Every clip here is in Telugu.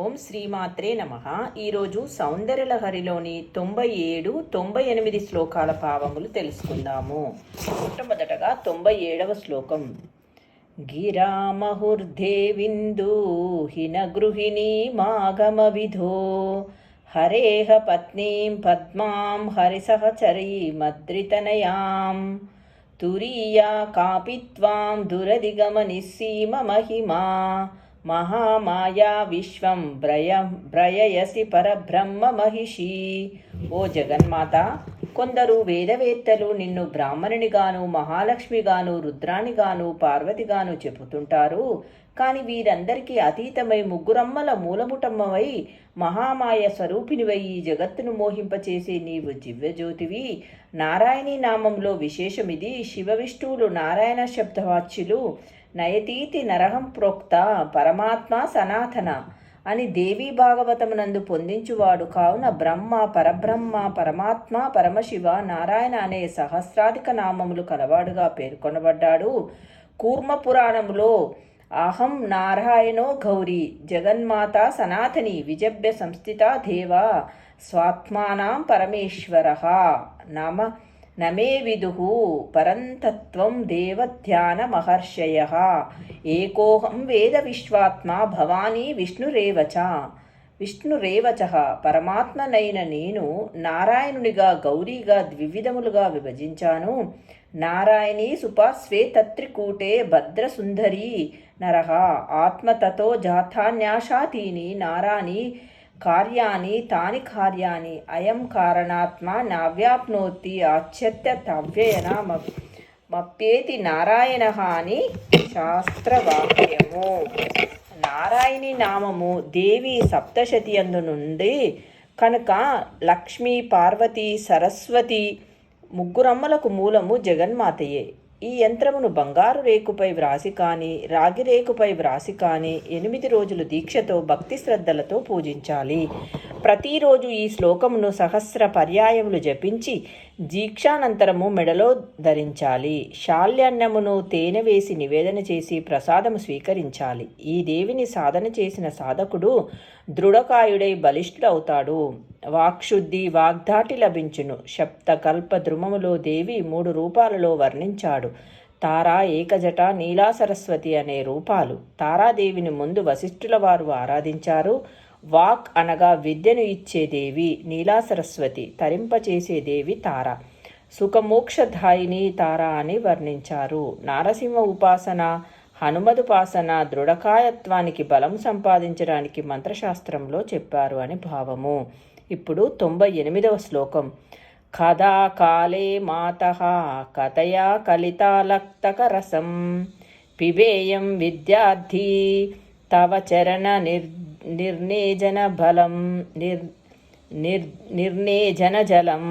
ఓం శ్రీమాత్రే నమ. ఈరోజు సౌందర్యలహరిలోని తొంభై ఏడు తొంభై ఎనిమిది శ్లోకాల భావములు తెలుసుకుందాము. మొట్టమొదటగా తొంభై ఏడవ శ్లోకం. గిరామహుర్దేవిందూహిన గృహిణీ మాగమ విధో హరేహ పత్నీం పద్మాం హరిసహచరీమద్రితనయాం తురీయా కాపి త్వాం దురదిగమనిస్సీమ మహిమా. మహామాయా విశ్వం భ్రయ భ్రయయసి పరబ్రహ్మ మహిషి. ఓ జగన్మాత కొందరు వేదవేత్తలు నిన్ను బ్రాహ్మణునిగాను మహాలక్ష్మిగాను రుద్రానిగాను పార్వతిగాను చెబుతుంటారు. కాని వీరందరికీ అతీతమై ముగ్గురమ్మల మూలముటమ్మవై మహామాయ స్వరూపినివై ఈ జగత్తును మోహింపచేసే నీవు దివ్యజ్యోతివి. నారాయణీ నామంలో విశేషమిది. శివ విష్ణువులు నారాయణ శబ్దవాచ్యులు. నయతీతి నరహం ప్రోక్త పరమాత్మ సనాతన అని దేవీ భాగవతమునందు పొందించువాడు కావున బ్రహ్మ పరబ్రహ్మ పరమాత్మ పరమశివ నారాయణ అనే సహస్రాధిక నామములు కలవాడుగా పేర్కొనబడ్డాడు. కూర్మ పురాణములో అహం నారాయణో గౌరీ జగన్మాత సనాతని విజభ్య సంస్థిత దేవ స్వాత్మానాం పరమేశ్వర నామ నమే విదు పరంతత్వం దేవధ్యాన మహర్షయ ఏకోహం వేద విశ్వాత్మా భవానీ విష్ణురేవచ. విష్ణురేవచ పరమాత్మనైన నేను నారాయణునిగా గౌరీగా ద్వివిధములుగా విభజించాను. నారాయణీ సుపాస్వే తత్రికూటే భద్రసుందరీ నరహ ఆత్మతతో జాతాన్యాశాతీని నారాణి కార్యాన్ని తాని కార్యాన్ని అయం కారణాత్మ నావ్యాప్నోతి ఆచ్యత్య తవ్యయన మప్పేతి నారాయణ అని శాస్త్రవాక్యము. నారాయణి నామము దేవి సప్తశతి అందు నుండి కనుక లక్ష్మి పార్వతి సరస్వతి ముగ్గురమ్మలకు మూలము జగన్మాతయే. ఈ యంత్రమును బంగారు రేకుపై వ్రాసి కానీ రాగి రేకుపై వ్రాసి కానీ ఎనిమిది రోజులు దీక్షతో భక్తి శ్రద్ధలతో పూజించాలి. ప్రతిరోజు ఈ శ్లోకమును సహస్ర పర్యాయములు జపించి దీక్షానంతరము మెడలో ధరించాలి. శాల్యాన్నమును తేనె వేసి నివేదన చేసి ప్రసాదము స్వీకరించాలి. ఈ దేవిని సాధన చేసిన సాధకుడు దృఢకాయుడై బలిష్ఠుడవుతాడు. వాక్శుద్ధి వాగ్దాటి లభించును. సప్తకల్ప ద్రుమములో దేవి మూడు రూపాలలో వర్ణించాడు. తారా ఏకజట నీలా సరస్వతి అనే రూపాలు. తారాదేవిని ముందు వశిష్ఠుల వారు ఆరాధించారు. వాక్ అనగా విద్యను ఇచ్చే దేవి నీలా సరస్వతి తరింపచేసే దేవి తార. సుఖమోక్షధాయిని తార అని వర్ణించారు. నారసింహ ఉపాసన హనుమదుపాసన దృఢకాయత్వానికి బలం సంపాదించడానికి మంత్రశాస్త్రంలో చెప్పారు అని భావము. ఇప్పుడు తొంభై ఎనిమిదవ శ్లోకం. కథా కాలే మాత కథయా కలితాలక్తకరసం పిబేయం విద్యార్థి తవ చరణ నిర్ నిర్నేజన బలం నిర్ నిర్ నిర్నేజన జలం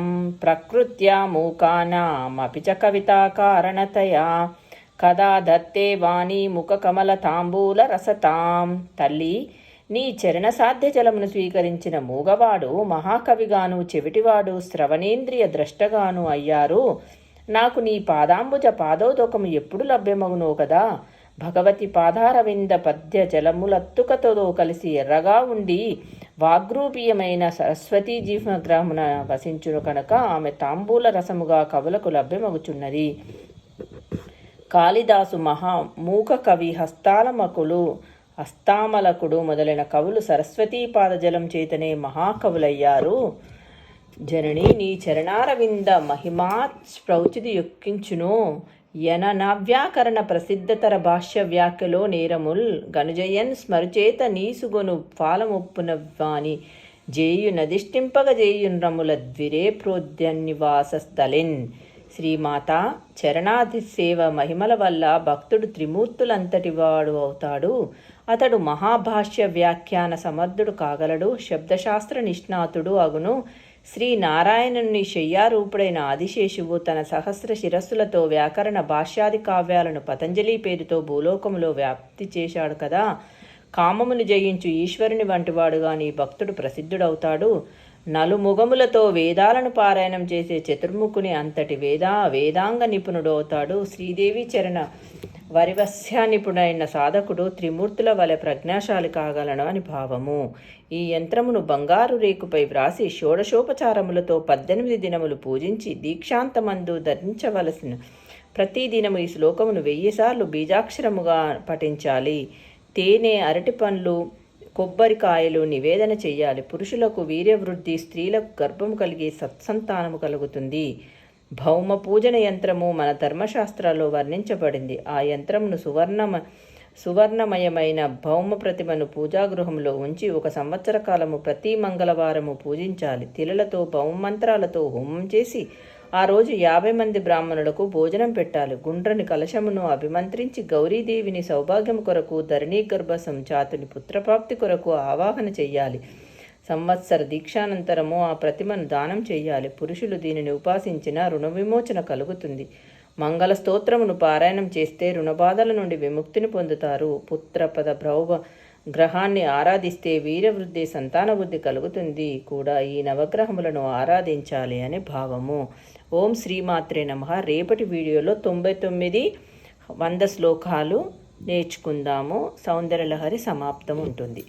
ప్రకృత్యా మూకానామపి చ కవితాకారణతయా కదా దత్తే వాణి ముఖకమల తాంబూల రసతాం తల్లి నీ చరణ సాధ్య జలమును స్వీకరించిన మూగవాడు మహాకవిగాను చెవిటివాడు శ్రవణేంద్రియ ద్రష్టగాను అయ్యారు. నాకు నీ పాదాంబుజ పాదోదకము ఎప్పుడు లభ్యమగునో కదా? భగవతి పాదారవింద పద్య జలములత్తుకతో కలిసి ఎర్రగా ఉండి వాగ్రూపీయమైన సరస్వతీ జీవగ్రహమున వసించును కనుక ఆమె తాంబూల రసముగా కవులకు లభ్యమగుచున్నది. కాళిదాసు మహా మూక కవి హస్తాలమకులు హస్తామలకుడు మొదలైన కవులు సరస్వతీ పాదజలం చేతనే మహాకవులయ్యారు. జనని నీ చరణారవింద మహిమా స్ప్రౌచిది యొక్కించును. యన నావ్యాకరణ ప్రసిద్ధతర భాష్య వ్యాఖ్యలో నేరముల్ గనుజయన్ స్మరుచేత నీసుగొను పాలమొప్పున వాణి జేయు నదిష్టింపగ జేయున్రముల ద్విరే ప్రోద్యన్నివాస స్థలిన్ శ్రీమాత చరణాధి సేవ మహిమల వల్ల భక్తుడు త్రిమూర్తులంతటి వాడు అవుతాడు. అతడు మహాభాష్య వ్యాఖ్యాన సమర్థుడు కాగలడు. శబ్దశాస్త్ర నిష్ణాతుడు అగును. శ్రీ నారాయణుని శయ్యారూపుడైన ఆదిశేషువు తన సహస్ర శిరస్సులతో వ్యాకరణ భాష్యాది కావ్యాలను పతంజలి పేరుతో భూలోకములో వ్యాప్తి చేశాడు కదా. కామమును జయించు ఈశ్వరుని వంటివాడుగా నీ భక్తుడు ప్రసిద్ధుడవుతాడు. నలుముగములతో వేదాలను పారాయణం చేసే చతుర్ముఖుని అంతటి వేదా వేదాంగ నిపుణుడు అవుతాడు శ్రీదేవి చరణ వరివస్య నిపుణైన సాధకుడు త్రిమూర్తుల వలె ప్రజ్ఞాశాలి కాగలను అని భావము. ఈ యంత్రమును బంగారు రేకుపై వ్రాసి షోడశోపచారములతో పద్దెనిమిది దినములు పూజించి దీక్షాంతమందు ధరించవలసిన ప్రతి దినము ఈ శ్లోకమును వెయ్యిసార్లు బీజాక్షరముగా పఠించాలి. తేనె అరటి పండ్లు కొబ్బరికాయలు నివేదన చేయాలి. పురుషులకు వీర్యవృద్ధి స్త్రీలకు గర్భం కలిగి సత్సంతానము కలుగుతుంది. భౌమ పూజన యంత్రము మన ధర్మశాస్త్రాల్లో వర్ణించబడింది. ఆ యంత్రమును సువర్ణమ సువర్ణమయమైన భౌమ ప్రతిమను పూజాగృహంలో ఉంచి ఒక సంవత్సర కాలము ప్రతి మంగళవారము పూజించాలి. తిలలతో భౌమంత్రాలతో హోమం చేసి ఆ రోజు యాభై మంది బ్రాహ్మణులకు భోజనం పెట్టాలి. గుండ్రని కలశమును అభిమంత్రించి గౌరీదేవిని సౌభాగ్యం కొరకు ధరణీ గర్భ సంచాతుని పుత్రప్రాప్తి కొరకు ఆవాహన చెయ్యాలి. సంవత్సర దీక్షానంతరము ఆ ప్రతిమను దానం చేయాలి. పురుషులు దీనిని ఉపాసించిన రుణ విమోచన కలుగుతుంది. మంగళ స్తోత్రమును పారాయణం చేస్తే రుణబాధల నుండి విముక్తిని పొందుతారు. పుత్రపద భ్రౌవ గ్రహాన్ని ఆరాధిస్తే వీరవృద్ధి సంతాన వృద్ధి కలుగుతుంది కూడా. ఈ నవగ్రహములను ఆరాధించాలి అని భావము. ఓం శ్రీమాత్రే నమ. రేపటి వీడియోలో తొంభై తొమ్మిది వంద శ్లోకాలు నేర్చుకుందాము. సౌందర్యలహరి సమాప్తం ఉంటుంది.